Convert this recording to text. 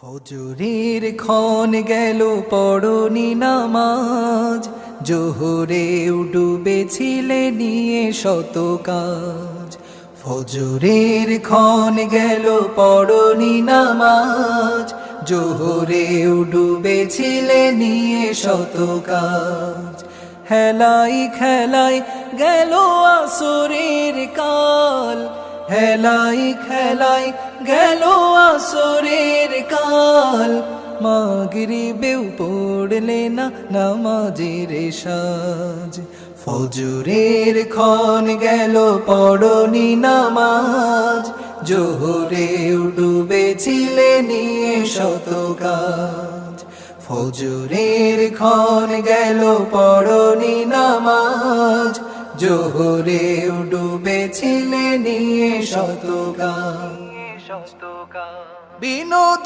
ফজরের ক্ষণ গেল পড়নি নামাজ। জোহরে ডুবেছিলে নিয়ে শত কাজ। ফজরের ক্ষণ গেল পড়নি নামাজ। জোহরে ডুবেছিলে নিয়ে শত কাজ। হেলাই খেলাই গেল আসরের কাল। হেলাই খেলাই গেল আসরের কাল মাগরিবেও পড়লে না নামাজের সাজ। ফজরের ক্ষণ গেল পড়নি নামাজ। জোহরে ডুবেছিলে নিয়ে শত কাজ। ফজরের ক্ষণ গেল পড়নি নামাজ। জোহরে ডুবেছিলে নিয়ে শত কাজ। বিনোদ